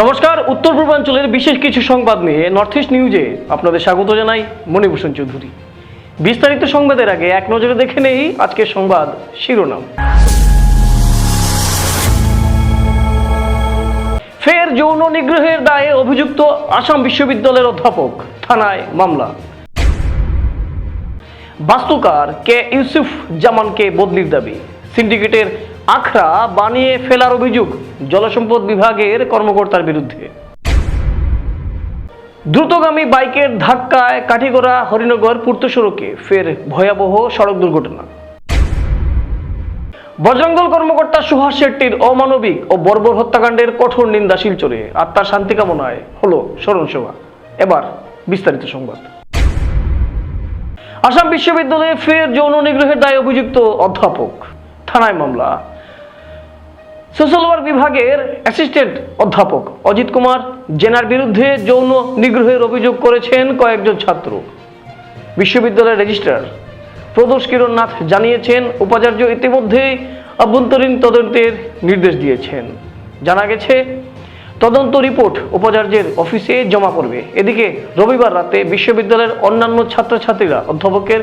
নমস্কার, উত্তর পূর্বাঞ্চলের বিশেষ কিছু সংবাদ নিয়ে নর্থ ইস্ট নিউজে আপনাদের স্বাগত জানাই মণিভূষণ চৌধুরী। বিস্তারিত সংবাদের আগে এক নজরে দেখে নেই আজকের সংবাদ শিরোনাম। ফের যৌন নিগ্রহের দায়ে অভিযুক্ত আসাম বিশ্ববিদ্যালয়ের অধ্যাপক, থানায় মামলা। বাস্তুকার কে ইউসুফ জামানকে বদলির দাবি। সিন্ডিকেটের আখড়া বানিয়ে ফেলার অভিযোগ জলসম্পদ বিভাগের কর্মকর্তার বিরুদ্ধে। দ্রুতগামী বাইকের ধাক্কায় কাঠিগড়া হরিনগর পূর্ত সড়কে ফের ভয়াবহ সড়ক দুর্ঘটনা। বজরংদল কর্মকর্তা সুভাষ শেট্টির অমানবিক ও বর্বর হত্যাকাণ্ডের কঠোর নিন্দা শিলচরে। আত্মার শান্তি কামনায় হলো স্মরণ সভা এবার বিস্তারিত সংবাদ। আসাম বিশ্ববিদ্যালয়ে ফের যৌন নিগ্রহের দায়ে অভিযুক্ত অধ্যাপক। থানায় মামলা। সোশ্যাল ওয়ার্ক বিভাগের অ্যাসিস্ট্যান্ট অধ্যাপক অজিত কুমার জেনার বিরুদ্ধে যৌন নিগ্রহের অভিযোগ করেছেন কয়েকজন ছাত্র। বিশ্ববিদ্যালয়ের রেজিস্ট্রার প্রদোষ কিরণ নাথ জানিয়েছেন, উপাচার্য ইতিমধ্যেই অভ্যন্তরীণ তদন্তের নির্দেশ দিয়েছেন। জানা গেছে, তদন্ত রিপোর্ট উপাচার্যের অফিসে জমা পড়বে। এদিকে রবিবার রাতে বিশ্ববিদ্যালয়ের অন্যান্য ছাত্রছাত্রীরা অধ্যাপকের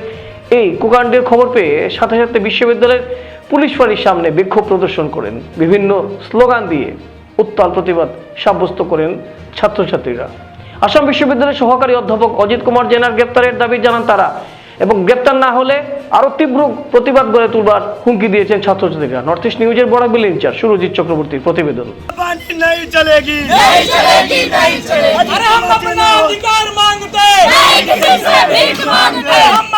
এই কুকাণ্ডের খবর পেয়ে সাথে সাথে বিশ্ববিদ্যালয়ের পুলিশ ফাঁড়ির সামনে বিক্ষোভ প্রদর্শন করেন বিভিন্ন স্লোগান দিয়ে উত্তাল প্রতিবাদ সাব্যস্ত করেন ছাত্রছাত্রীরা আসাম বিশ্ববিদ্যালয়ের সহকারী অধ্যাপক অজিত কুমার জেনার গ্রেপ্তারের দাবি জানান তারা এবং গ্রেপ্তার না হলে আরও তীব্র প্রতিবাদ গড়ে তুলবার হুমকি দিয়েছেন ছাত্রছাত্রীরা নর্থ ইস্ট নিউজের বড়াবিল ইনচার্জ সুরজিৎ চক্রবর্তীর প্রতিবেদন पानी नहीं चलेगी नहीं चलेगी नहीं चलेगी अरे हम अपना अधिकार मांगते नहीं किसी से भीख मांगते हम अपना अधिकार मांगते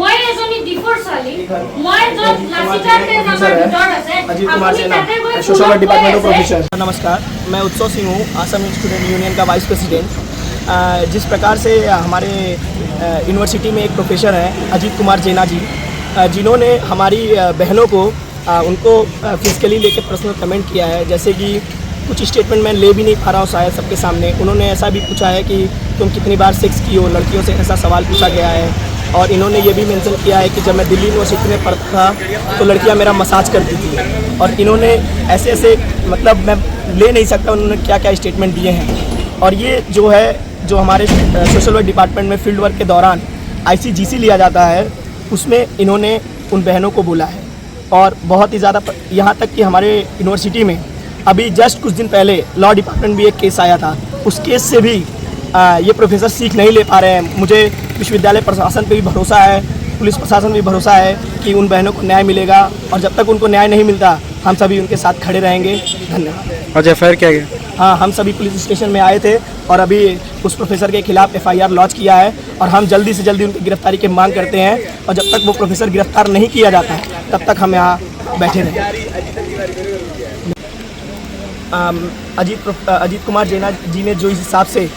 মই এজনী ডিফৰ ছোৱালী মই য'ত লাচিতাৰ তেজ আমাৰ ভিতৰত আছে अजीत कुमार আপুনি सेना তাতে গৈ सोशल वर्क ফোনত কৈ डिपार्टमेंट ऑफ আছে प्रोफेसर नमस्कार मैं उत्सव सिंह हूँ आसाम स्टूडेंट यूनियन का वाइस प्रेसिडेंट अ, जिस प्रकार से हमारे अ, यूनिवर्सिटी में एक प्रोफेसर हैं अजीत कुमार जेना जी अ, जिन्होंने हमारी अ, बहनों को अ, उनको फिजिकली लेकर पर्सनल कमेंट किया है जैसे कि कुछ स्टेटमेंट मैं ले भी नहीं पा रहा हूँ शायद सबके सामने उन्होंने ऐसा भी पूछा है कि तुम कितनी बार सेक्स की हो लड़कियों से ऐसा सवाल पूछा गया है और इन्होंने ये भी मेंशन किया है कि जब मैं दिल्ली यूनिवर्सिटी में पढ़ता था तो लड़कियाँ मेरा मसाज करती थी। और इन्होंने ऐसे ऐसे मतलब मैं ले नहीं सकता उन्होंने क्या क्या स्टेटमेंट दिए हैं। और ये जो है जो हमारे सोशल वर्क डिपार्टमेंट में फ़ील्ड वर्क के दौरान आईसीजीसी लिया जाता है उसमें इन्होंने उन बहनों को बोला है। और बहुत ही ज़्यादा यहाँ तक कि हमारे यूनिवर्सिटी में अभी जस्ट कुछ दिन पहले लॉ डिपार्टमेंट भी एक केस आया था। उस केस से भी आ, ये प्रोफेसर सीख नहीं ले पा रहे हैं। मुझे विश्वविद्यालय प्रशासन पे भी भरोसा है पुलिस प्रशासन भी भरोसा है कि उन बहनों को न्याय मिलेगा और जब तक उनको न्याय नहीं मिलता हम सभी उनके साथ खड़े रहेंगे। धन्यवाद। आज एफ़ किया गया? हाँ हम सभी पुलिस स्टेशन में आए थे और अभी उस प्रोफेसर के खिलाफ एफआईआर लॉन्च किया है और हम जल्दी से जल्दी उनकी गिरफ्तारी की मांग करते हैं और जब तक वो प्रोफेसर गिरफ़्तार नहीं किया जाता है तब तक हम यहाँ बैठे रहें। अजीत अजीत कुमार जेना जी ने जो इस हिसाब से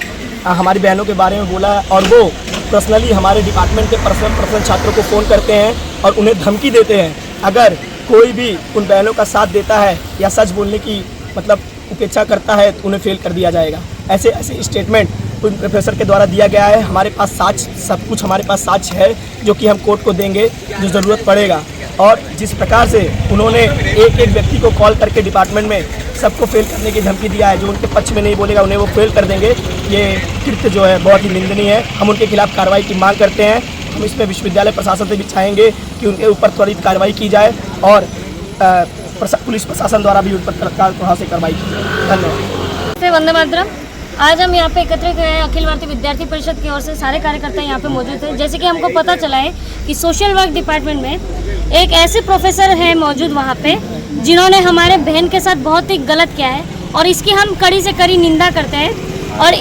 हमारी बहनों के बारे में बोला है और वो पर्सनली हमारे डिपार्टमेंट के पर्सनल पर्सनल छात्रों को फ़ोन करते हैं और उन्हें धमकी देते हैं। अगर कोई भी उन बहनों का साथ देता है या सच बोलने की मतलब उपेक्षा करता है तो उन्हें फेल कर दिया जाएगा। ऐसे ऐसे स्टेटमेंट उन प्रोफेसर के द्वारा दिया गया है। हमारे पास साक्ष सब कुछ हमारे पास साक्ष है, जो कि हम कोर्ट को देंगे, जो ज़रूरत पड़ेगा। और जिस प्रकार से उन्होंने एक एक व्यक्ति को कॉल करके डिपार्टमेंट में सबको फेल करने की धमकी दिया है, जो उनके पक्ष में नहीं बोलेगा, उन्हें वो फेल कर देंगे। ये कृत्य जो है बहुत ही निंदनीय है। हम उनके खिलाफ कार्रवाई की मांग करते हैं। हम इसमें विश्वविद्यालय प्रशासन से भी चाहेंगे कि उनके ऊपर त्वरित कार्रवाई की जाए और पुलिस प्रशासन द्वारा भी उन पर तत्काल प्रभाव से कार्रवाई की जाए। धन्यवाद। वंदे मातरम। आज हम यहाँ पे एकत्रित हुए हैं, अखिल भारतीय विद्यार्थी परिषद की ओर से। सारे कार्यकर्ता यहाँ पे मौजूद थे जैसे कि हमको पता चला है कि सोशल वर्क डिपार्टमेंट में एक ऐसे प्रोफेसर हैं मौजूद वहाँ पे, जिन्होंने हमारे बहन के साथ बहुत ही गलत किया है और इसकी हम कड़ी से कड़ी निंदा करते हैं। और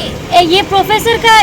ये प्रोफेसर का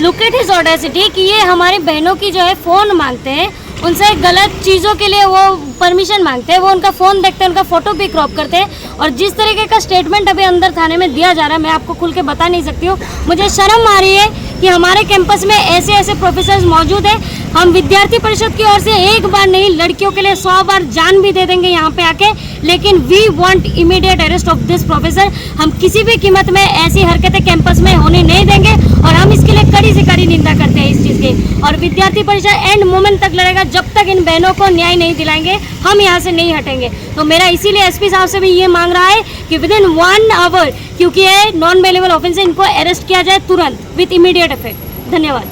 लुक एट हिज ऑडेसिटी कि ये हमारी बहनों की जो है फ़ोन मांगते हैं उनसे गलत चीज़ों के लिए वो परमिशन मांगते हैं, वो उनका फ़ोन देखते हैं, उनका फ़ोटो भी क्रॉप करते हैं। और जिस तरीके का स्टेटमेंट अभी अंदर थाने में दिया जा रहा है, मैं आपको खुल के बता नहीं सकती हूँ। मुझे शर्म आ रही है कि हमारे कैंपस में ऐसे ऐसे प्रोफेसर मौजूद हैं हम विद्यार्थी परिषद की ओर से एक बार नहीं, लड़कियों के लिए सौ बार जान भी दे देंगे यहाँ पे आके। लेकिन we want immediate arrest of this professor हम किसी भी कीमत में ऐसी हरकतें कैंपस में होने नहीं देंगे और हम इसके लिए कड़ी से कड़ी निंदा करते हैं इस चीज़ की। और विद्यार्थी परिषद एंड मोमेंट तक लड़ेगा जब तक इन बहनों को न्याय नहीं दिलाएँगे। हम यहाँ से नहीं हटेंगे। तो मेरा इसीलिए एसपी साहब से भी ये मांग रहा है कि विद इन वन आवर क्योंकि ये नॉन बेलेबल ऑफेंस इनको अरेस्ट किया जाए तुरंत विथ इमीडिएट इफ़ेक्ट धन्यवाद।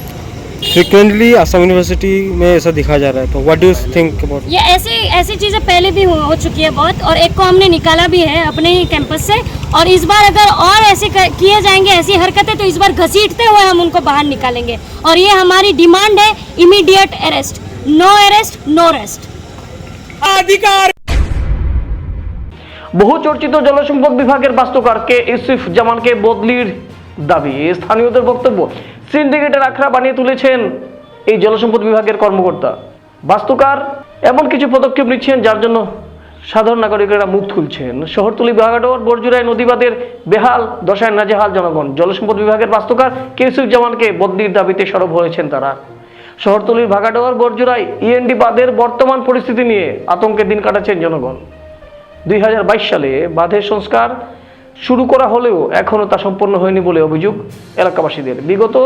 फ्रिक्वेंटली असम यूनिवर्सिटी में ऐसा दिखा जा रहा है तो what do you think about ये ऐसे ऐसी चीज़ें पहले भी हो, हो चुकी है बहुत और एक को हमने निकाला भी है अपने ही कैंपस से और इस बार अगर और ऐसे कर- किए जाएंगे ऐसी हरकतें तो इस बार घसीटते हुए हम उनको बाहर निकालेंगे और ये हमारी डिमांड है immediate arrest no arrest no rest अधिकार বহু চর্চিত জলসম্পদ বিভাগের বাস্তুকারকে ইউসুফ জামানকে বদলির দাবি স্থানীয়দের বক্তব্য সিন্ডিকেটের আখড়া বানিয়ে তুলেছেন এই জলসম্পদ বিভাগের কর্মকর্তা। বাস্তুকার এমন কিছু পদক্ষেপ নিচ্ছেন যার জন্য সাধারণ নাগরিকেরা মুখ খুলছেন শহরতলি বিভাগাডোর বরজুরায় নদীবাদের বেহাল দশায় নাজেহাল জনগণ। জলসম্পদ বিভাগের বাস্তুকার কেউসুফ জামানকে বদলির দাবিতে সরব হয়েছেন তারা। শহরতলির ভাগাডোয়ার বরজুরায় ইএনডি বাদের বর্তমান পরিস্থিতি নিয়ে আতঙ্কে দিন কাটাচ্ছেন জনগণ। দুই হাজার বাইশ সালে বাঁধের সংস্কার শুরু করা হলেও এখনও তা সম্পন্ন হয়নি বলে অভিযোগ এলাকাবাসীদের। বিগত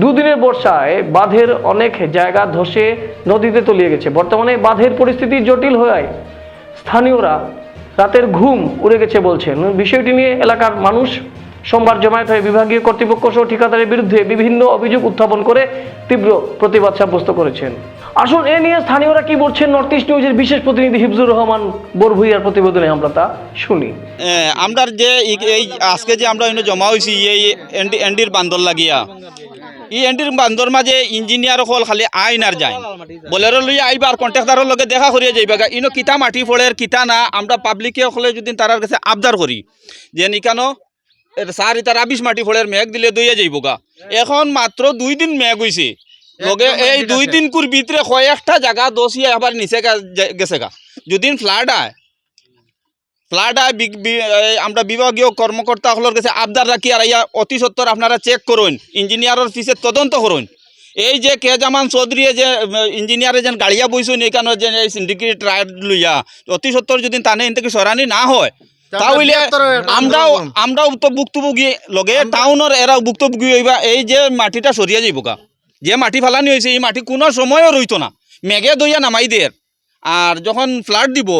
দুদিনের বর্ষায় বাঁধের অনেক জায়গা ধসে নদীতে তলিয়ে গেছে। বর্তমানে বাঁধের পরিস্থিতি জটিল হওয়ায় স্থানীয়রা রাতের ঘুম উড়ে গেছে বলছেন। বিষয়টি নিয়ে এলাকার মানুষ সোমবার জমায়েত হয়ে বিভাগীয় কর্তৃপক্ষ সহ ঠিকাদারের বিরুদ্ধে বিভিন্ন অভিযোগ উত্থাপন করে তীব্র প্রতিবাদ সাব্যস্ত করেছেন। আসুন, এ নিয়ে স্থানীয়রা কি বলছেন? নর্থ ইস্ট নিউজের বিশেষ প্রতিনিধি হিফজুর রহমান বরভুইয়ার প্রতিবেদনে আমরা তা শুনি। আমরা যে এই আজকে যে আমরা জমা হয়েছি এই এনডি এনডির বান্দর লাগিয়া, এই এনডির বান্দর মাঝে ইঞ্জিনিয়ার হল খালি আইন আর যায় বলেরো লইয়া আইবার কন্ট্রাক্টারের লগে দেখা করিয়া যাইবা ইনো কিতা মাটি ফলের কিতা না, আমরা পাবলিকে হলে যদি তারার কাছে আবদার করি, যে নিকানো স্যার ইতা রাবিশ মাটি ফলের মেঘ দিলে দইয়া যাইব গা। এখন মাত্র দুই দিন মেঘ হইছে। লগে এই দুই দিন কুর ভিতরে কয়েকটা জায়গা দোষিয়া আবার নিচে গেছে গা। যদি ফ্লাড আয় ফ্লাড আয় আমরা বিভাগীয় কর্মকর্তা সকলের কাছে আবদার রাখি আর ইয়া অতি সত্তর আপনারা চেক করুন ইঞ্জিনিয়ারের ফিসে তদন্ত করুন এই যে কে জামান চৌধুরীয়ে যে ইঞ্জিনিয়ারে যেন গাড়িয়া বইছুন এইখানে যে এই সিন্ডিকেট রাইড লইয়া অতি সত্তর যদি তানে থেকে সরানি না হয় তাহলে আমরাও আমরাও তো ভুক্তভোগী লগে টাউনের এরাও ভুক্তভোগী হইবা এই যে মাটিটা সরিয়া যাইব গা যে মাটি ফালানি হয়েছে এই মাটি কোনো সময়ও রইতো না। মেঘে দইয়া নামাই দের আর যখন ফ্লাড দিব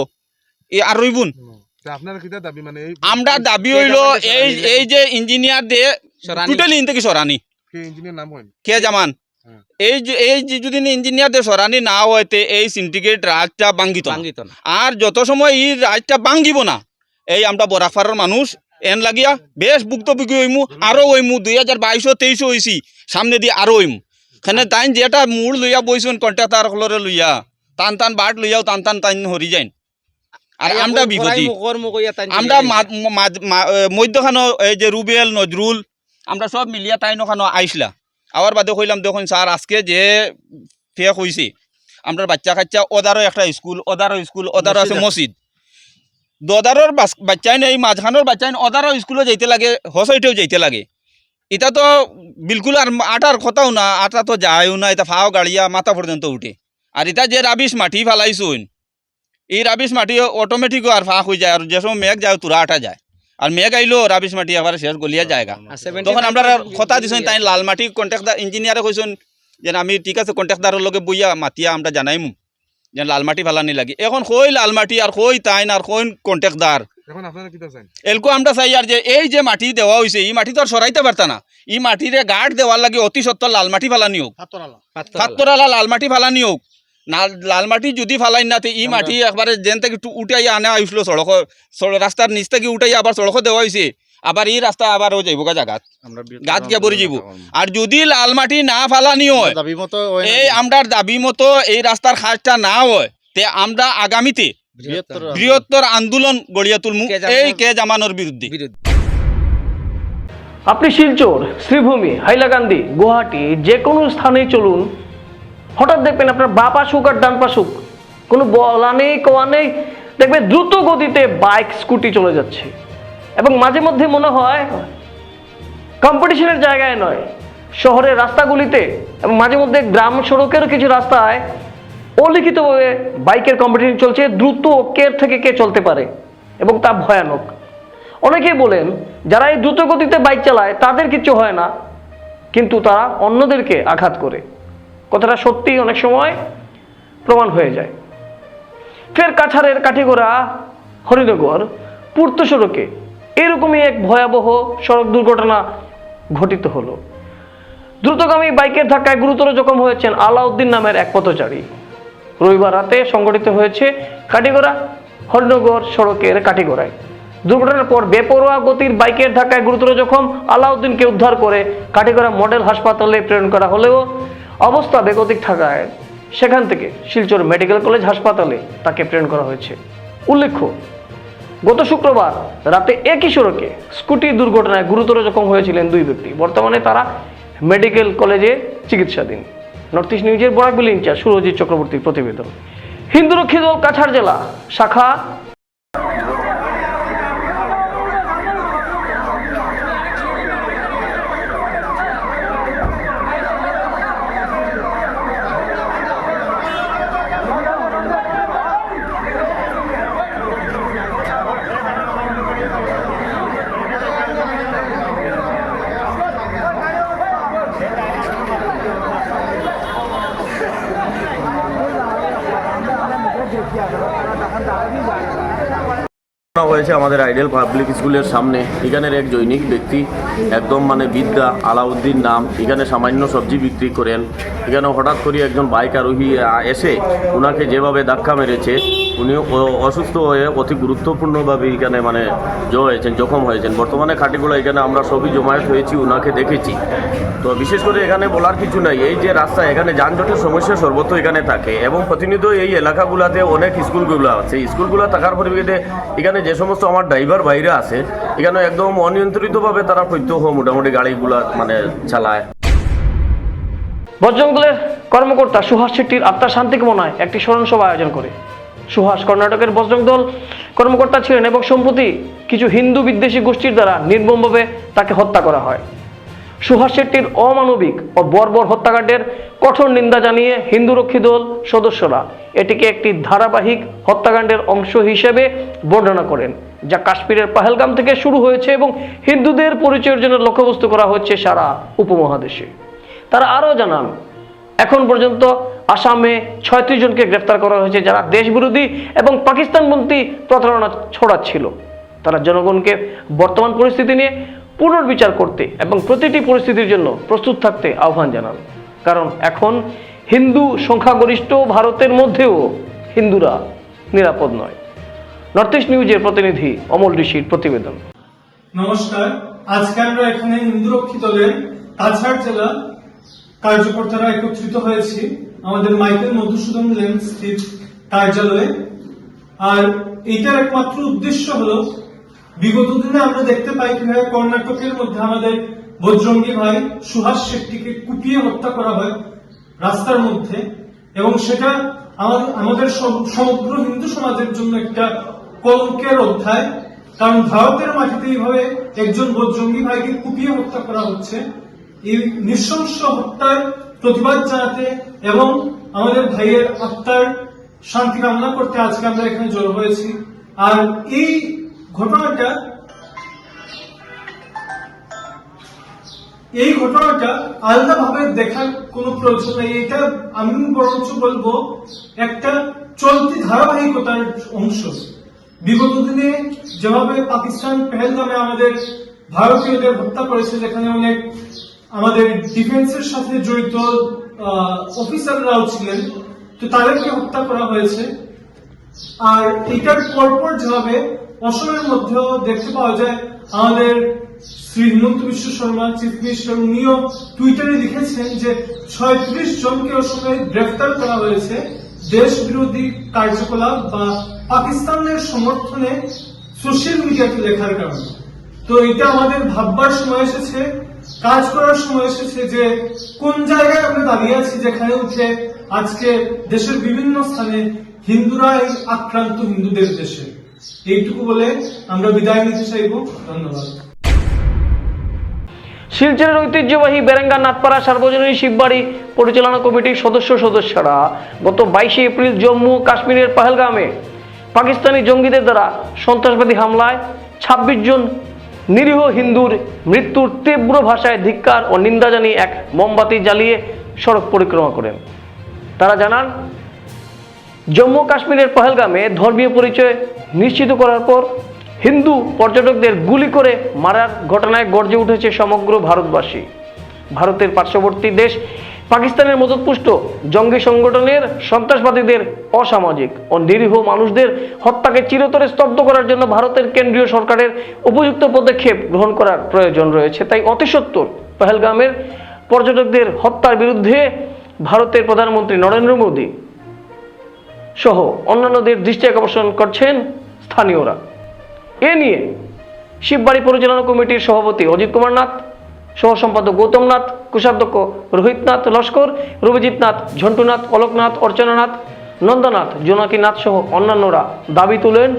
আর রইবুন। তা আপনারা কিতা দাবি মানে আমরা দাবি হইল এই এই যে ইঞ্জিনিয়ার দিয়ে টোটালি ইন থেকে সরানি। কে ইঞ্জিনিয়ার নাম কে জামান? হ্যাঁ। এই যে এই যদি ইঞ্জিনিয়ার দিয়ে সরানি না হইতে এই সিন্ডিকেট রাজটা ভাঙ্গিত আর যত সময় এই রাজটা ভাঙ্গিব না এই আমরা বরাকপাড়ার মানুষ এন লাগিয়া বেশ ভুক্তভোগী হইমু আরও হইমু দুই হাজার বাইশো তেইশো হইছি সামনে দিয়ে আরও হইমু। খানে তাইন যেটা মূল লইয়া বইছুন কন্ট্রাক্টার হলরে লইয়া। টান টান বাট লইয়াও টান টান টান হরি যাইন। আর আমরা বিপদী আমরা মধ্যখানো এই যে রুবেল নজরুল আমরা সব মিলিয়া তাই নখানো আইসলা আবার বাদে কইলাম দেখুন স্যার আজকে যে ফেক হয়েছে আমরা বাচ্চা কাচ্চা ওদারও একটা স্কুল ওদারও স্কুল ওদারও আছে মসজিদ দদারর বাচ্চাইন এই মাঝখানোর বাচ্চাইন ওদারও স্কুলে যাইতে লাগে হসইটেও যাইতে লাগে। এটা তো বিলকুল আর আটার কথাও না আটা তো যায়ও না এটা ফাও গাড়িয়া মাথা পর্যন্ত উঠে। আর এটা যে রাবিশ মাটি ফালাইছুন এই রাবিশ মাটি অটোমেটিকও আর ফাঁক হয়ে যায় আর যে সময় মেঘ যায় তুরা আটা যায়। আর মেঘ আইলো রাবিশ মাটি আবার শেষ গলিয়া জায়গা। তখন আমরা কথা দিছেন তাই লাল মাটি কন্ট্রাক্টার ইঞ্জিনিয়ারে কইছেন যে আমি ঠিক আছে কন্ট্রাক্টারের লগে বইয়া মাতিয়া আমরা জানাইমু যে লাল মাটি ফালানি লাগে। এখন কই লাল মাটি আর কই তাইন আর কই কন্ট্রাক্টার এখন আপনারা কিতা চান এলকো আমরা চাই আর যে এই যে মাটি দেওয়া হয়েছে এই মাটি তো আর সরাইতে পারতা না। এই মাটিরে গাঢ় দেওয়ার লাগে অতি সত্তর লাল মাটি ফালানি হোক সাততরালা লাল মাটি ফালানি হোক না লাল মাটি যদি ফালাই না তো এই মাটি একবারে যেন থেকে একটু উঠাই আনা হয়েছিল সড়ক রাস্তার নিচ থেকে উঠাই আবার সড়ক দেওয়া হয়েছে আবার এই রাস্তা আবার ও যাইব গা জাগাত গাত। গিয়া পরি যাব আর যদি লাল মাটি না ফালানি হয় এই আমরার দাবি মতো এই রাস্তার খাসটা না হয় তে আমরা আগামীতে বৃহত্তর আন্দোলন। গড়িয়া তুলমু। এই কে জামানোর বিরুদ্ধে। আপনি শিলচর শ্রীভূমি হাইলাকান্দি গুয়াহাটি যে কোনো স্থানেই চলুন। হঠাৎ দেখবেন আপনার বা পাশুক আর ডান পাশুক কোনো বলা নেই কোয়া নেই দেখবেন দ্রুত গতিতে বাইক স্কুটি চলে যাচ্ছে। এবং মাঝে মধ্যে মনে হয় কম্পিটিশনের জায়গায় নয় শহরের রাস্তাগুলিতে এবং মাঝে মধ্যে গ্রাম সড়কেরও কিছু রাস্তায় অলিখিতভাবে বাইকের কম্পিটিশন চলছে, দ্রুত কে থেকে কে চলতে পারে এবং তা ভয়ানক। অনেকেই বলেন, যারা এই দ্রুত গতিতে বাইক চালায়, তাদের কিছু হয় না, কিন্তু তারা অন্যদেরকে আঘাত করে। কথাটা সত্যি অনেক সময় প্রমাণ হয়ে যায়। ফের কাছাড়ের কাঠিগোড়া, হরিনগর পূর্ত সড়কে এরকমই এক ভয়াবহ সড়ক দুর্ঘটনা ঘটিত হলো। দ্রুতগামী বাইকের ধাক্কায় গুরুতর জখম হয়েছেন আলাউদ্দিন নামের এক পথচারী। রবিবার রাতে সংঘটিত হয়েছে কাটিগড়া হরিনগর সড়কের কাটিগড়ায়। দুর্ঘটনার পর বেপরোয়া গতির বাইকের ধাক্কায় গুরুতর জখম আলাউদ্দিনকে উদ্ধার করে কাটিগড়া মডেল হাসপাতালে প্রেরণ করা হলেও অবস্থা বেগতিক থাকায় সেখান থেকে শিলচর মেডিকেল কলেজ হাসপাতালে তাকে প্রেরণ করা হয়েছে। উল্লেখ্য, গত শুক্রবার রাতে একই সড়কে স্কুটি দুর্ঘটনায় গুরুতর জখম হয়েছিলেন দুই ব্যক্তি। বর্তমানে তারা মেডিকেল কলেজে চিকিৎসাধীন। নর্থ ইস্ট নিউজের বরাক বিল ইনচার্জ সুরজিৎ চক্রবর্তীর প্রতিবেদন। হিন্দুরক্ষী দল কাছাড় জেলা শাখা ঘটনা হয়েছে আমাদের আইডিয়াল পাবলিক স্কুলের সামনে। এখানের এক জৈনিক ব্যক্তি, একদম মানে বিদ্যা, আলাউদ্দিন নাম। এখানে সামান্য সবজি বিক্রি করেন। এখানে হঠাৎ করে একজন বাইক আরোহী এসে ওনাকে যেভাবে ধাক্কা মেরেছে উনি অসুস্থ হয়ে অতি গুরুত্বপূর্ণভাবে এখানে মানে জ হয়েছেন, জখম হয়েছেন। বর্তমানে খাটিগুলো এখানে আমরা সবই জমায়েত হয়েছি ওনাকে দেখেছি। তো বিশেষ করে এখানে বলার কিছু নাই। এই যে রাস্তা, এখানে যানজটের সমস্যা সর্বত্র এখানে থাকে এবং প্রতিনিয়ত এই এলাকাগুলোতে অনেক স্কুলগুলো আছে। স্কুলগুলো থাকার পরিপ্রেক্ষিতে এখানে যে সমস্ত আমার ড্রাইভার বাইরে আছে, এখানে একদম অনিয়ন্ত্রিতভাবে তারা প্রত্যহ মোটামুটি গাড়িগুলা মানে চালায়। বজরঙ্গলের কর্মকর্তা সুহাস শেট্টির আত্মার শান্তি কামনায় একটি স্মরণ সভা আয়োজন করে। সুহাস কর্ণাটকের বজরং দল কর্মকর্তা ছিলেন এবং সম্প্রতি কিছু হিন্দু বিদ্বেষী গোষ্ঠীর দ্বারা নির্মমভাবে তাকে হত্যা করা হয়। সুহাস শেট্টির অমানবিক ও বর্বর হত্যাকাণ্ডের কঠোর নিন্দা জানিয়ে হিন্দুরক্ষী দল সদস্যরা এটিকে একটি ধারাবাহিক হত্যাকাণ্ডের অংশ হিসেবে বর্ণনা করেন, যা কাশ্মীরের পাহেলগাম থেকে শুরু হয়েছে এবং হিন্দুদের পরিচয়ের জন্য লক্ষ্যবস্তু করা হচ্ছে সারা উপমহাদেশে। তারা আরও জানান, এখন পর্যন্ত আসামে ছয়ত্রিশ জনকে গ্রেফতার করা হয়েছে, যারা দেশবিরোধী এবং পাকিস্তানপন্থী প্রতারণা ছড়াচ্ছিল। তারা জনগণকে বর্তমান পরিস্থিতি নিয়ে পুনর্বিচার করতে এবং প্রতিটি পরিস্থিতির জন্য প্রস্তুত থাকতে আহ্বান জানান। কারণ এখন হিন্দু সংখ্যাগরিষ্ঠ ভারতের মধ্যেও হিন্দুরা নিরাপদ নয়। নর্থ ইস্ট নিউজের প্রতিনিধি অমল ঋষির প্রতিবেদন। নমস্কার। আজকে আমরা এখানে হিন্দুরক্ষী দলের কাছাড় জেলা কার্যকর্তারা একত্রিত হয়েছি। আমাদের মাইকেল মধুসূদন লেন স্থিত কার্যালয়ে। আর এইটার একমাত্র উদ্দেশ্য হলো, বিগত দিনে আমরা দেখতে পাই কীভাবে কর্ণাটকের মধ্যে আমাদের বজরঙ্গী ভাই সুহাস শেট্টিকে কুপিয়ে হত্যা করা হয় রাস্তার মধ্যে। এবং সেটা আমাদের আমাদের সম- সমগ্র হিন্দু সমাজের জন্য একটা কলঙ্কের অধ্যায়। কারণ ভারতের মাটিতে এইভাবে একজন বজরঙ্গী ভাইকে কুপিয়ে হত্যা করা হচ্ছে। এই নৃশংস হত্যার প্রতিবাদ জানাতে এবং আমাদের ভাইয়ের আত্মার শান্তি কামনা করতে আজকে আমরা এখানে জড়ো হয়েছি। আর এই ঘটনাটা এই ঘটনাটা আলাদাভাবে দেখার কোনো প্রয়োজন নেই। এটা আমি বরঞ্চ বলব একটা চলতি ধারাবাহিকতার অংশ। বিগত দিনে যেভাবে পাকিস্তান পেহেলগামে আমাদের ভারতীয়দের হত্যা করেছে, যেখানে অনেক আমাদের ডিফেন্সের সাথে জড়িত অফিসাররাও ছিলেন। তো তাদেরকে হত্যা করা হয়েছে। আর এটার পরপর যেভাবে অসমের মধ্যেও দেখতে পাওয়া যায়, আমাদের শ্রী হিমন্ত বিশ্ব শর্মা, চিফ মিনিস্টার, উনিও টুইটারে লিখেছেন যে ছয়ত্রিশ জনকে অসমে গ্রেফতার করা হয়েছে দেশ বিরোধী কার্যকলাপ বা পাকিস্তানের সমর্থনে সোশ্যাল মিডিয়াতে লেখার কারণে। তো এটা আমাদের ভাববার সময় এসেছে। কাজ করার সময় এসেছে যে কোন জায়গায় আমরা দাঁড়িয়ে আছি যেখানে উঠে আজকে দেশের বিভিন্ন স্থানে হিন্দুরা আক্রান্ত হিন্দুদের দেশে। এইটুকু বলে আমরা বিদায় নিতে চাইব। ধন্যবাদ। শিলচরের ঐতিহ্যবাহী বেরেঙ্গা নাথপাড়া সার্বজনীন শিববাড়ি পরিচালনা কমিটির সদস্য সদস্যরা গত বাইশে এপ্রিল জম্মু কাশ্মীরের পাহেলগামে পাকিস্তানি জঙ্গিদের দ্বারা সন্ত্রাসবাদী হামলায় ছাব্বিশ জন নিরীহ হিন্দুর মৃত্যুর তীব্র ভাষায় ধিক্কার ও নিন্দা জানিয়ে এক মোমবাতি জ্বালিয়ে সড়ক পরিক্রমা করেন। তারা জানান, জম্মু কাশ্মীরের পহেলগামে ধর্মীয় পরিচয় নিশ্চিত করার পর হিন্দু পর্যটকদের গুলি করে মারার ঘটনায় গর্জে উঠেছে সমগ্র ভারতবাসী। ভারতের পার্শ্ববর্তী দেশ পাকিস্তানের মদতপুষ্ট জঙ্গি সংগঠনের সন্ত্রাসবাদীদের অসামাজিক ও নিরীহ মানুষদের হত্যাকে চিরতরে স্তব্ধ করার জন্য ভারতের কেন্দ্রীয় সরকারের উপযুক্ত পদক্ষেপ গ্রহণ করার প্রয়োজন রয়েছে। তাই অতি পহেলগামের পর্যটকদের হত্যার বিরুদ্ধে ভারতের প্রধানমন্ত্রী নরেন্দ্র মোদী সহ অন্যান্যদের দৃষ্টি আকর্ষণ করছেন স্থানীয়রা। এ নিয়ে শিববাড়ি পরিচালনা কমিটির সভাপতি অজিত কুমার নাথ সহ সম্পাদক গৌতম নাথ, কোষাধ্যক্ষ রোহিত নাথ, লস্কর রবিজিৎ নাথ ঝন্টুনাথ, অলোকনাথ, অর্চনানাথ, নন্দনাথ, জোনাকি নাথ সহ অন্যান্যরা দাবি তুলেন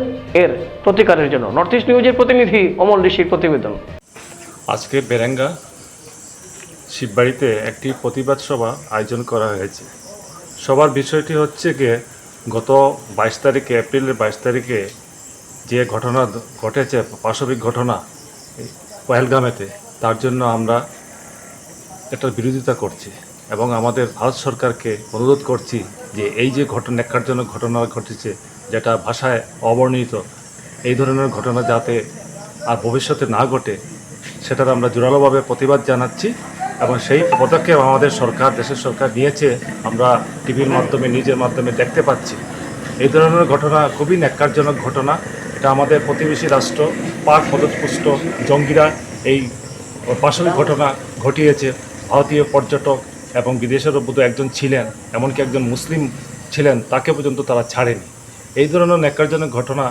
এর প্রতিকারের জন্য। নর্থ ইস্ট নিউজের প্রতিনিধি অমল ঋষির প্রতিবেদন। আজকে বেরেঙ্গা শিববাড়িতে একটি প্রতিবাদ সভা আয়োজন করা হয়েছে। সবার বিষয়টি হচ্ছে গিয়ে, গত বাইশ তারিখে, এপ্রিলের বাইশ তারিখে যে ঘটনা ঘটেছে, পাশবিক ঘটনা পহেলগামেতে তার জন্য আমরা এটার বিরোধিতা করছি এবং আমাদের ভারত সরকারকে অনুরোধ করছি যে এই যে ঘটনা, ন্যাক্কারজনক ঘটনা ঘটেছে, যেটা ভাষায় অবর্ণিত, এই ধরনের ঘটনা যাতে আর ভবিষ্যতে না ঘটে, সেটার আমরা জোরালোভাবে প্রতিবাদ জানাচ্ছি এবং সেই পদক্ষেপ আমাদের সরকার, দেশের সরকার নিয়েছে, আমরা টিভির মাধ্যমে নিজের মাধ্যমে দেখতে পাচ্ছি। এই ধরনের ঘটনা খুবই ন্যাক্কারজনক ঘটনা। এটা আমাদের প্রতিবেশী রাষ্ট্র, পাক, মদতপুষ্ট জঙ্গিরা এই পাশবিক ঘটনা ঘটিয়েছে। ভারতীয় পর্যটক এবং বিদেশেরও বোধ একজন ছিলেন, এমনকি একজন মুসলিম ছিলেন, তাকে পর্যন্ত তারা ছাড়েনি। এই ধরনের ন্যাক্কারজনক ঘটনা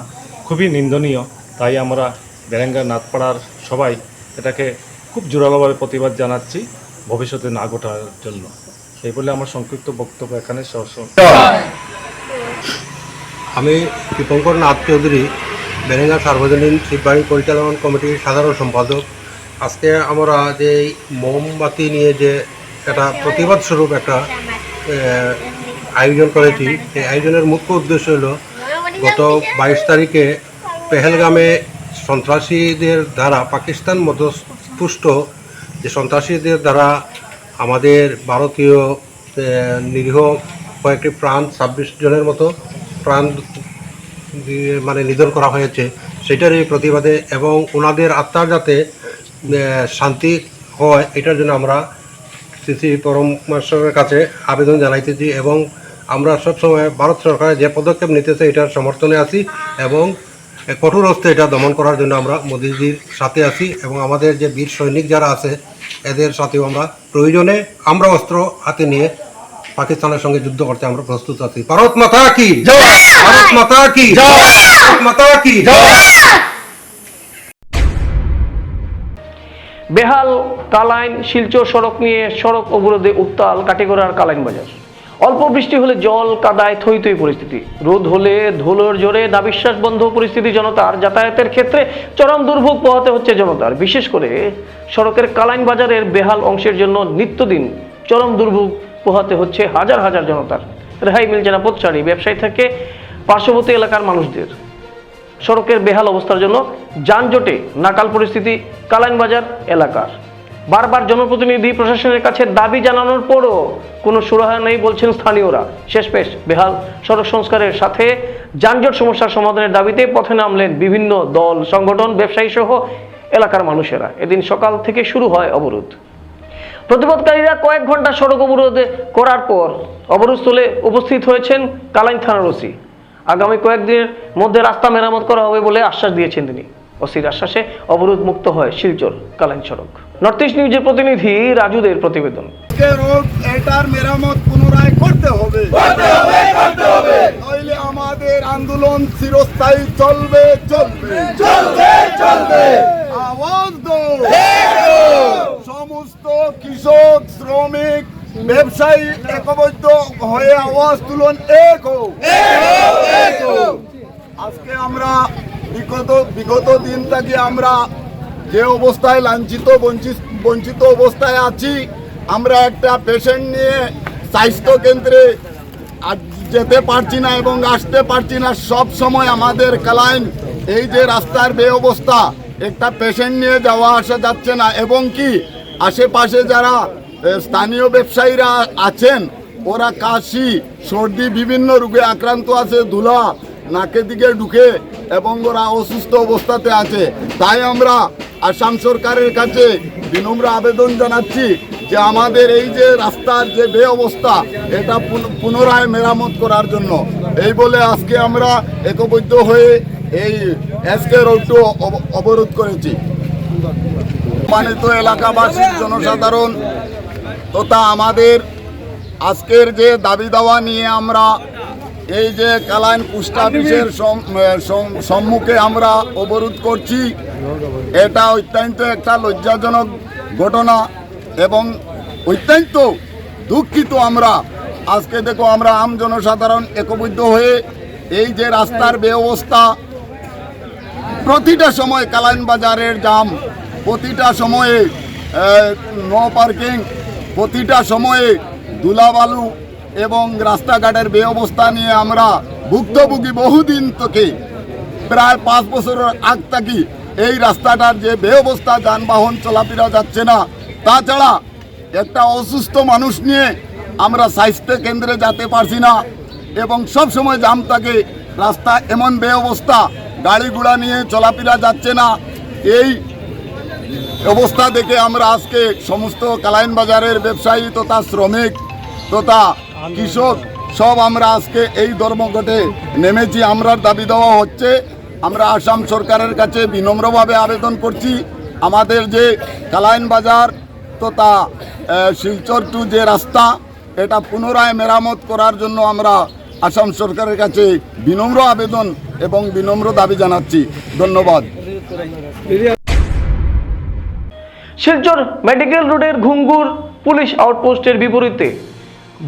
খুবই নিন্দনীয়। তাই আমরা বেরেঙ্গা নাথপাড়ার সবাই এটাকে খুব জোরালোভাবে প্রতিবাদ জানাচ্ছি ভবিষ্যতে না ঘটার জন্য। এই বলে আমার সংক্ষিপ্ত বক্তব্য এখানে আমি দীপঙ্কর নাথ চৌধুরী, বেরেঙ্গা সার্বজনীন শিববাড়ি পরিচালনা কমিটির সাধারণ সম্পাদক। আজকে আমরা যে মোমবাতি নিয়ে যে একটা প্রতিবাদ স্বরূপ একটা আয়োজন করেছি, এই আয়োজনের মুখ্য উদ্দেশ্য হলো গত বাইশ তারিখে পেহেলগামে সন্ত্রাসীদের দ্বারা পাকিস্তান মধ্যপুষ্ট যে সন্ত্রাসীদের দ্বারা আমাদের ভারতীয় নিরীহ কয়েকটি প্রাণ, ছাব্বিশ জনের মতো প্রাণ মানে নিধন করা হয়েছে সেটার এই প্রতিবাদে এবং ওনাদের আত্মার যাতে শান্তি হয় এটার জন্য আমরা শ্রী পরমেশ্বরের কাছে আবেদন জানাইতেছি এবং আমরা সবসময় ভারত সরকার যে পদক্ষেপ নিতেছে এটার সমর্থনে আছি এবং কঠোর হস্তে এটা দমন করার জন্য আমরা মোদিজির সাথে আছি এবং আমাদের যে বীর সৈনিক যারা আছে এদের সাথেও আমরা প্রয়োজনে আমরা অস্ত্র হাতে নিয়ে পাকিস্তানের সঙ্গে যুদ্ধ করতে আমরা প্রস্তুত আছি। ভারত মাতা কি? ভারত মাতা কি? ভারত মাতা কি? বেহাল, কালাইন, শিলচর সড়ক নিয়ে সড়ক অবরোধে উত্তাল কাটিগড়ার কালাইন বাজার। অল্প বৃষ্টি হলে জল কাদায় থই থই পরিস্থিতি। রোদ হলে ধুলোর জোরে নাবিশ্বাস বন্ধ পরিস্থিতি জনতার যাতায়াতের ক্ষেত্রে চরম দুর্ভোগ পোহাতে হচ্ছে জনতার। বিশেষ করে সড়কের কালাইন বাজারের বেহাল অংশের জন্য নিত্যদিন চরম দুর্ভোগ পোহাতে হচ্ছে হাজার হাজার জনতার। রেহাই মিলছে না পথচারী, ব্যবসায়ী থেকে পার্শ্ববর্তী এলাকার মানুষদের। সড়কের বেহাল অবস্থার জন্য যানজটে নাকাল পরিস্থিতি কালাইন বাজার এলাকার। বারবার জনপ্রতিনিধি প্রশাসনের কাছে দাবি জানানোর পরও কোনো সুরাহা নেই বলছেন স্থানীয়রা। শেষমেশ বেহাল সড়ক সংস্কারের সাথে যানজট সমস্যার সমাধানের দাবিতে পথে নামলেন বিভিন্ন দল, সংগঠন, ব্যবসায়ী সহ এলাকার মানুষেরা। এদিন সকাল থেকে শুরু হয় অবরোধ। প্রতিবাদকারীরা কয়েক ঘণ্টা সড়ক অবরোধ করার পর অবরোধস্থলে উপস্থিত হয়েছেন কালাইন থানার ওসি। আগামী কয়েকদিনের মধ্যে রাস্তা মেরামত করা হবে বলে আশ্বাস দিয়েছেন তিনি। ওসির আশ্বাসে অবরোধ মুক্ত হয় শিলচর কালাইন সড়ক। নর্থ ইস্ট নিউজের প্রতিনিধি রাজুদের প্রতিবেদন। রোড এটার মেরামত পুনরায় করতে হবে। নইলে আমাদের আন্দোলন চিরস্থায়ী চলবে চলবে। চলবে চলবে। আওয়াজ দো সমস্ত কৃষক শ্রমিক ব্যবসায়ী একবদ্ধ হয়ে আওয়াজ তুলন, এক আজকে আমরা বিগত বিগত দিন থেকে আমরা যে অবস্থায় লাঞ্ছিত, বঞ্চিত বঞ্চিত অবস্থায় আছি, আমরা একটা পেশেন্ট নিয়ে স্বাস্থ্য কেন্দ্রে যেতে পারছি না এবং আসতে পারছি না, সব সময় আমাদের কালাইন, এই যে রাস্তার বে অবস্থা একটা পেশেন্ট নিয়ে যাওয়া আসা যাচ্ছে না, এবং কি? আশেপাশে যারা স্থানীয় ব্যবসায়ীরা আছেন। ওরা কাশি, সর্দি, বিভিন্ন রোগে আক্রান্ত আছে, ধুলা, নাকের দিকে ঢুকে, এবং ওরা অসুস্থ অবস্থাতে আছে। তাই আমরা আসাম সরকারের কাছে বিনম্র আবেদন জানাচ্ছি যে আমাদের এই যে রাস্তার যে বে অবস্থা এটা পুন- পুনরায় মেরামত করার জন্য। এই বলে আজকে আমরা একবদ্ধ হয়ে এই এসকে রোডটু অব- অবরোধ করেছি। সম্মানিত এলাকাবাসী, জনসাধারণ তথা আমাদের আজকের যে দাবি দাওয়া নিয়ে আমরা এই যে কালাইন পোস্ট অফিসের সম- সম- সম্মুখে আমরা অবরোধ করছি, এটা অত্যন্ত একটা লজ্জাজনক ঘটনা এবং অত্যন্ত দুঃখিত আমরা। আজকে দেখো আমরা আম জনসাধারণ একবদ্ধ হয়ে এই যে রাস্তার ব্যবস্থা, প্রতিটা সময় কালাইন বাজারের জাম, প্রতিটা সময়ে নো পার্কিং প্রতিটা সময়ে ধুলাবালু এবং রাস্তাঘাটের ব্যবস্থা নিয়ে আমরা ভুক্তভোগী বহুদিন থেকে প্রায় পাঁচ বছরের আগ থাকি এই রাস্তাটার যে ব্যবস্থা যানবাহন চলাফেরা যাচ্ছে না, তাছাড়া একটা অসুস্থ মানুষ নিয়ে আমরা স্বাস্থ্য কেন্দ্রে যেতে পারছি না এবং সব সময় জাম থাকে, রাস্তা এমন ব্যবস্থা গাড়ি ঘোড়া নিয়ে চলাফেরা যাচ্ছে না। এই অবস্থা দেখে আমরা আজকে সমস্ত কালাইন বাজারের ব্যবসায়ী তথা শ্রমিক তথা কৃষক সব আমরা আজকে এই ধর্মঘটে নেমেছি। আমরা দাবি দেওয়া হচ্ছে, আমরা আসাম সরকারের কাছে বিনম্রভাবে আবেদন করছি। আমাদের যে কালাইন বাজার তথা শিলচর টু যে রাস্তা, এটা পুনরায় মেরামত করার জন্য আমরা আসাম সরকারের কাছে বিনম্র আবেদন এবং বিনম্র দাবি জানাচ্ছি। ধন্যবাদ। শিলচর মেডিকেল রোডের ঘুঙ্গুর পুলিশ আউটপোস্টের বিপরীতে।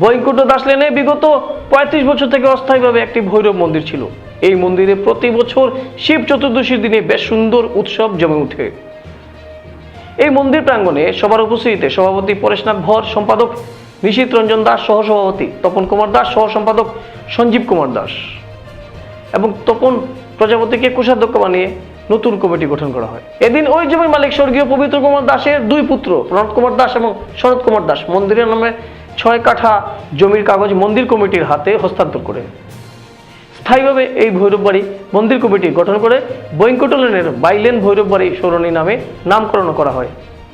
বৈকুণ্ঠ দাস লেনে বিগত পঁয়ত্রিশ বছর থেকে অস্থায়ীভাবে একটি ভৈরব মন্দির ছিল। এই মন্দিরে প্রতি বছর শিব চতুর্দশীর দিনে বেশ সুন্দর উৎসব জমে ওঠে। এই মন্দির প্রাঙ্গণে সবার উপস্থিতিতে সভাপতি পরেশনাথ ভর, সম্পাদক নিশীত রঞ্জন দাস, সহসভাপতি তপন কুমার দাস সহ সম্পাদক সঞ্জীব কুমার দাস এবং তপন প্রজাপতিকে কোষাধ্যক্ষ বানিয়ে নতুন কমিটি গঠন করা হয়। এদিন ওই জমির মালিক স্বর্গীয় পবিত্র কুমার দাসের দুই পুত্র প্রণব কুমার দাস এবং শরৎ কুমার দাস, মন্দিরের নামে ছয় কাঠা জমির কাগজ মন্দির কমিটির হাতে হস্তান্তর করে। স্থায়ীভাবে এই ভৈরব বাড়ি মন্দির কমিটি গঠন করে বৈঙ্কটলেনের বাইলেন ভৈরব বাড়ি সরণী নামে নামকরণ করা হয়।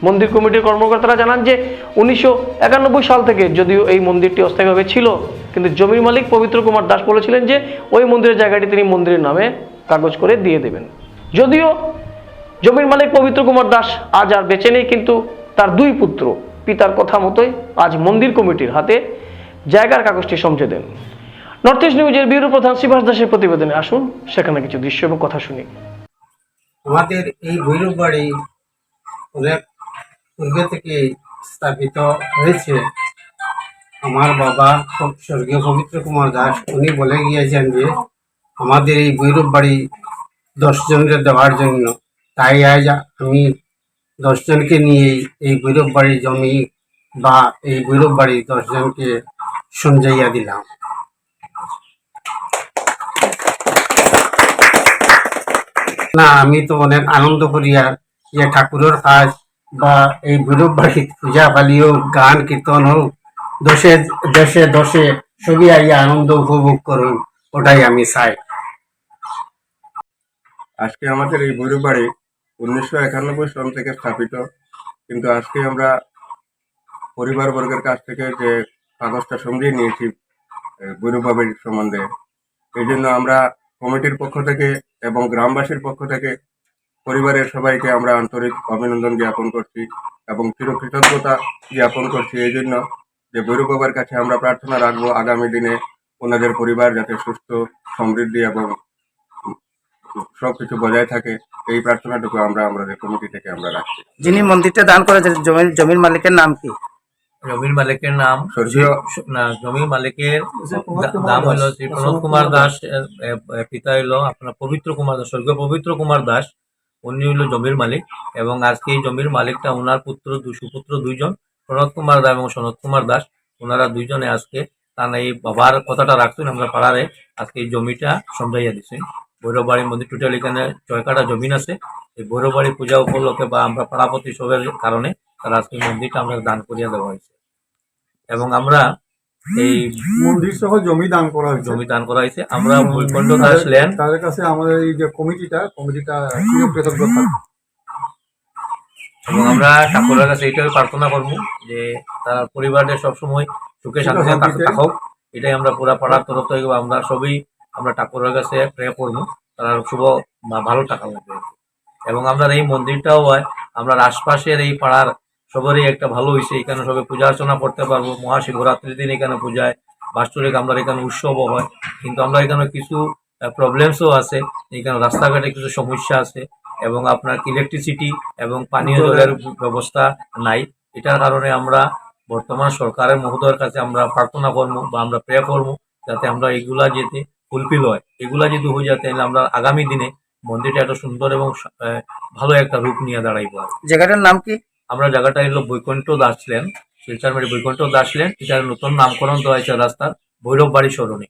মন্দির কমিটির কর্মকর্তারা জানান যে, উনিশশো একানব্বই সাল থেকে যদিও এই মন্দিরটি অস্থায়ীভাবে ছিল, কিন্তু জমির মালিক পবিত্র কুমার দাস বলেছিলেন যে, ওই মন্দিরের জায়গাটি তিনি মন্দিরের নামে কাগজ করে দিয়ে দেবেন। যদিও জমির মালিক পবিত্র কুমার দাস আজ আর বেঁচে নেই, কিন্তু তার দুই পুত্র পিতার কথা মতোই আজ মন্দির কমিটির হাতে জায়গার কাগজটি সমঝে দেন। নর্থ ইস্ট নিউজের ব্যুরো প্রধান শিবাস দাসের প্রতিবেদনে আসুন, সেখানে কিছু দৃশ্য এবং কথা শুনি। আমাদের এই ভৈরব বাড়ি অনেক পূর্বে থেকে স্থাপিত হয়েছে। আমার বাবা স্বর্গীয় পবিত্র কুমার দাস, উনি বলে গিয়েছেন যে, আমাদের এই ভৈরব বাড়ি দশজনকে দেওয়ার জন্য। তাই আজ আমি দশজনকে নিয়ে এই ভৈরব বাড়ির জমি বা এই ভৈরব বাড়ি দশজনকে সঞ্জাইয়া দিলাম। না, আমি তো অনেক আনন্দ করি আর যে ঠাকুরের কাজ বা এই ভৈরব বাড়ির পূজা পালি হোক, গান কীর্তন হোক, দশে দেশে দশে সবই আইয়া আনন্দ উপভোগ করুন, ওটাই আমি চাই। আজকে আমাদের এই ভৈরব বাড়ি উনিশশো একানব্বই সন থেকে স্থাপিত। কিন্তু আজকে আমরা পরিবারবর্গের কাছ থেকে যে কাগজটা সঙ্গিয়ে নিয়েছি ভৈরব বাড়ির সম্বন্ধে, এই জন্য আমরা কমিটির পক্ষ থেকে এবং গ্রামবাসীর পক্ষ থেকে পরিবারের সবাইকে আমরা আন্তরিক অভিনন্দন জ্ঞাপন করছি এবং চিরকৃতজ্ঞতা জ্ঞাপন করছি এই জন্য যে ভৈরব বাবার কাছে আমরা প্রার্থনা রাখব আগামী দিনে ওনাদের পরিবার যাতে সুস্থ, সমৃদ্ধি এবং সবকিছু বজায় থাকে এই প্রার্থনাটুকু আমরা আমাদের কমিটি থেকে আমরা রাখছি। যিনি মন্দিরটা দান করেছেন জমির জমির মালিকের নাম কি? জমির মালিকের নাম জমির মালিকের নাম হলো শ্রী প্রণব কুমার দাস পিতা হলো আপনার পবিত্র কুমার দাস স্বর্গীয় পবিত্র কুমার দাস উনি হলো জমির মালিক এবং আজকে এই জমির মালিকটা ওনার পুত্র দু- সুপুত্র দুইজন প্রণব কুমার দাস এবং সনৎ কুমার দাস ওনারা দুইজনে আজকে তার এই বাবার কথাটা রাখছেন আমরা পাড়ারে আজকে এই জমিটা সমঝাইয়া দিচ্ছেন। ভৈরব বাড়ির মধ্যে টোটাল এখানে ছয় কাটা জমিন আছে। এই ভৈরব বাড়ি পূজা উপলক্ষে বা আমরা পাড়াপতি সবের কারণে তারা আজকে মন্দিরটা আমরা দান করিয়া দেওয়া হয়েছে। এবং আমরা এই মন্দির সহ জমি দান করা হয়েছে। জমি দান করা হয়েছে। আমরা বৈকুণ্ঠ দাস ল্যান্ড। তাদের কাছে আমাদের এই যে কমিটিটা কমিটিটা কৃতজ্ঞ এবং আমরা ঠাকুরের কাছে এটাই প্রার্থনা করব যে তার পরিবারের সবসময় সুখে শান্তিতে থাকুক এটাই আমরা পুরা পাড়ার তরফ থেকে আমরা সবই আমরা ঠাকুরের কাছে প্রে করব। তারা শুভ ভালো টাকা লাগবে। এবং আমরা এই মন্দিরটাও হয় আমরা আশপাশের এই পাড়ার সবারই একটা ভালো হয়েছে এখানে সবাই পূজা অর্চনা করতে পারব। মহাশিবরাত্রির দিন এখানে পূজায় বাৎসরিক আমরা এখানে উৎসবও হয়। কিন্তু আমরা এখানে কিছু প্রবলেমসও আছে। এখানে রাস্তাঘাটে কিছু সমস্যা আছে এবং আপনার ইলেকট্রিসিটি এবং পানীয় জলের ব্যবস্থা নাই। এটার কারণে আমরা বর্তমান সরকারের মহোদয়ের কাছে আমরা প্রার্থনা করব বা আমরা প্রে করব যাতে আমরা এগুলা যেতে ফুলফিল হয়। এগুলা যদি হয়ে যায় তাহলে আমরা আগামী দিনে মন্দিরটা একটা সুন্দর এবং ভালো একটা রূপ নিয়ে দাঁড়াইবো জায়গাটার নাম কি? আমরা জায়গাটা হলো বৈকুণ্ঠ দাস লেন শিলচরমারি বৈকুণ্ঠ দাস লেন। এটার নতুন নামকরণ তো হয়েছে রাস্তার ভৈরব বাড়ি সরণি।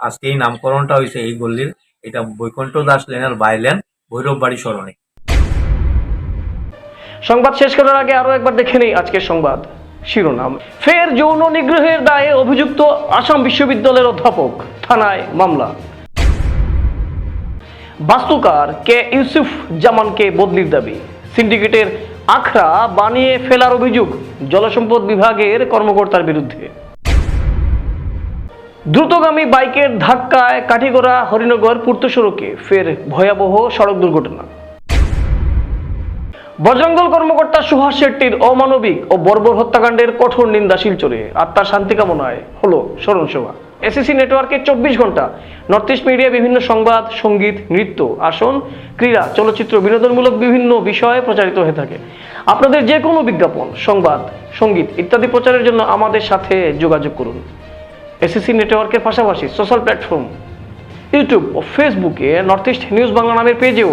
আজকে এই নামকরণটা হয়েছে এই গল্লির এটা বৈকুণ্ঠ দাস লেনের বাইলেন ভৈরব বাড়ি সরণি। সংবাদ শেষ করার আগে আরও একবার দেখে নেই আজকের সংবাদ। শিরোনাম। ফের যৌন নিগ্রহের দায়ে অভিযুক্ত আসাম বিশ্ববিদ্যালয়ের অধ্যাপক, থানায় মামলা। বাস্তুকার কে ইউসুফ জামানকে বদলির দাবি। সিন্ডিকেটের আখড়া বানিয়ে ফেলার অভিযোগ জলসম্পদ বিভাগের কর্মকর্তার বিরুদ্ধে। দ্রুতগামী বাইকের ধাক্কায় কাঠিগড়া হরিনগর পূর্ত সড়কে ফের ভয়াবহ সড়ক দুর্ঘটনা। বজরঙ্গল কর্মকর্তা সুভাষ শেট্টির অমানবিক ও বর্বর হত্যাকাণ্ডের কঠোর নিন্দা শিলচরে। আত্মার শান্তি কামনায় হলো স্মরণ সভা এসএসসি নেটওয়ার্কে চব্বিশ ঘণ্টা নর্থ ইস্ট মিডিয়া বিভিন্ন সংবাদ, সংগীত, নৃত্য, আসন, ক্রীড়া, চলচ্চিত্র, বিনোদনমূলক বিভিন্ন বিষয়ে প্রচারিত হয়ে থাকে। আপনাদের যে কোনো বিজ্ঞাপন, সংবাদ, সংগীত ইত্যাদি প্রচারের জন্য আমাদের সাথে যোগাযোগ করুন। এসএসসি নেটওয়ার্কের পাশাপাশি সোশ্যাল প্ল্যাটফর্ম ইউটিউব ও ফেসবুকে নর্থ ইস্ট নিউজ বাংলা নামের পেজেও